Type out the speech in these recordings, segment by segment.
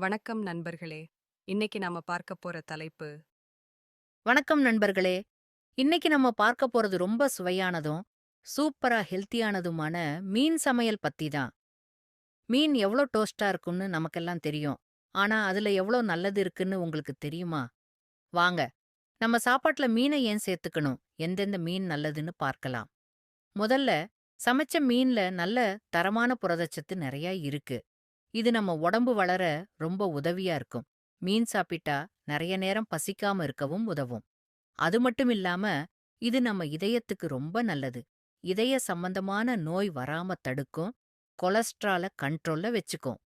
வணக்கம் நண்பர்களே. இன்னைக்கு நாம பார்க்க போற தலைப்பு வணக்கம் நண்பர்களே. இன்னைக்கு நம்ம பார்க்க போறது ரொம்ப சுவையானதும் சூப்பரா ஹெல்த்தியானதுமான மீன் சமையல் பத்தி தான். மீன் எவ்வளோ டோஸ்டா இருக்கும்னு நமக்கெல்லாம் தெரியும். ஆனா அதுல எவ்வளோ நல்லது இருக்குன்னு உங்களுக்கு தெரியுமா? வாங்க நம்ம சாப்பாட்டுல மீனை ஏன் சேர்த்துக்கணும்? எந்தெந்த மீன் நல்லதுன்னு பார்க்கலாம். முதல்ல சமைச்ச மீன்ல நல்ல தரமான புரதச்சத்து நிறைய இருக்கு. இது நம்ம உடம்பு வளர ரொம்ப உதவியா இருக்கும். மீன் சாப்பிட்டா நிறைய நேரம் பசிக்காம இருக்கவும் உதவும். அது மட்டும் இல்லாம இது நம்ம இதயத்துக்கு ரொம்ப நல்லது. இதய சம்பந்தமான நோய் வராம தடுக்கும். கொலஸ்ட்ரால கண்ட்ரோல்ல வச்சுக்கும்.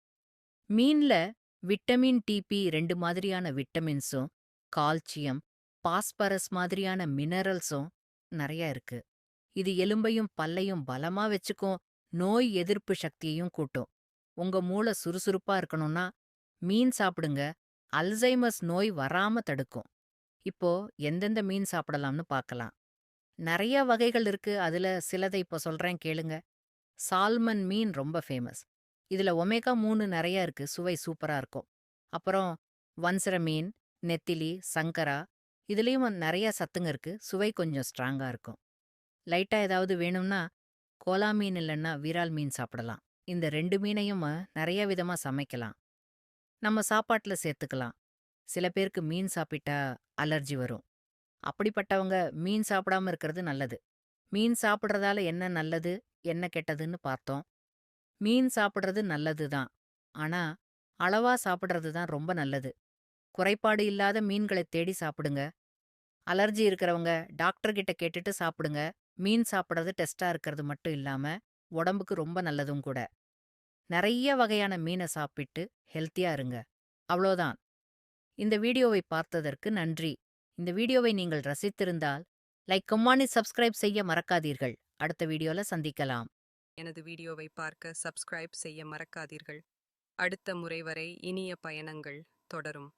மீன்ல விட்டமின் டிபி ரெண்டு மாதிரியான விட்டமின்ஸும் கால்சியம் பாஸ்பரஸ் மாதிரியான மினரல்ஸும் நிறைய இருக்கு. இது எலும்பையும் பல்லையும் பலமா வச்சுக்கும். நோய் எதிர்ப்பு சக்தியையும் கூட்டும். உங்க மூளை சுறுசுறுப்பா இருக்கணும்னா மீன் சாப்பிடுங்க. அல்சைமர்ஸ் நோய் வராம தடுக்கும். இப்போ எந்தெந்த மீன் சாப்பிடலாம்னு பார்க்கலாம். நிறைய வகைகள் இருக்கு. அதுல சிலதை இப்போ சொல்றேன் கேளுங்க. சால்மன் மீன் ரொம்ப ஃபேமஸ். இதுல ஒமேகா மூணு நிறைய இருக்கு. சுவை சூப்பரா இருக்கும். அப்புறம் வன்சர மீன் நெத்திலி சங்கரா இதுலயும் நிறைய சத்துங்க இருக்கு. சுவை கொஞ்சம் ஸ்ட்ராங்கா இருக்கும். லைட்டா ஏதாவது வேணும்னா கோலா மீன் இல்லைன்னா விரால் மீன் சாப்பிடலாம். இந்த ரெண்டு மீனையும் நிறைய விதமா சமைக்கலாம். நம்ம சாப்பாட்டுல சேர்த்துக்கலாம். சில பேருக்கு மீன் சாப்பிட்டா அலர்ஜி வரும். அப்படிப்பட்டவங்க மீன் சாப்பிடாம இருக்கிறது நல்லது. மீன் சாப்பிட்றதால என்ன நல்லது என்ன கெட்டதுன்னு பார்த்தோம். மீன் சாப்பிட்றது நல்லது தான். ஆனா அளவா சாப்பிட்றது தான் ரொம்ப நல்லது. குறைபாடு இல்லாத மீன்களை தேடி சாப்பிடுங்க. அலர்ஜி இருக்கிறவங்க டாக்டர் கிட்ட கேட்டுட்டு சாப்பிடுங்க. மீன் சாப்பிட்றது டெஸ்டா இருக்கிறது மட்டும் இல்லாம உடம்புக்கு ரொம்ப நல்லதும் கூட. நிறைய வகையான மீனை சாப்பிட்டு ஹெல்த்தியா இருங்க. அவ்வளோதான் இந்த வீடியோவை பார்த்ததற்கு நன்றி. இந்த வீடியோவை நீங்கள் ரசித்திருந்தால் லைக் கம்மானி சப்ஸ்கிரைப் செய்ய மறக்காதீர்கள். அடுத்த வீடியோல சந்திக்கலாம். எனது வீடியோவை பார்க்க சப்ஸ்கிரைப் செய்ய மறக்காதீர்கள். அடுத்த முறை வரை இனிய பயணங்கள் தொடரும்.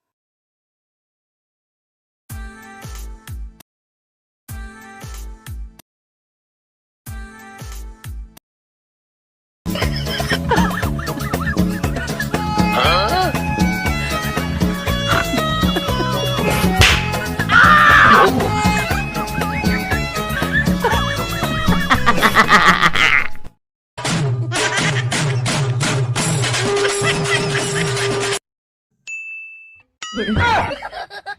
Ha ha ha!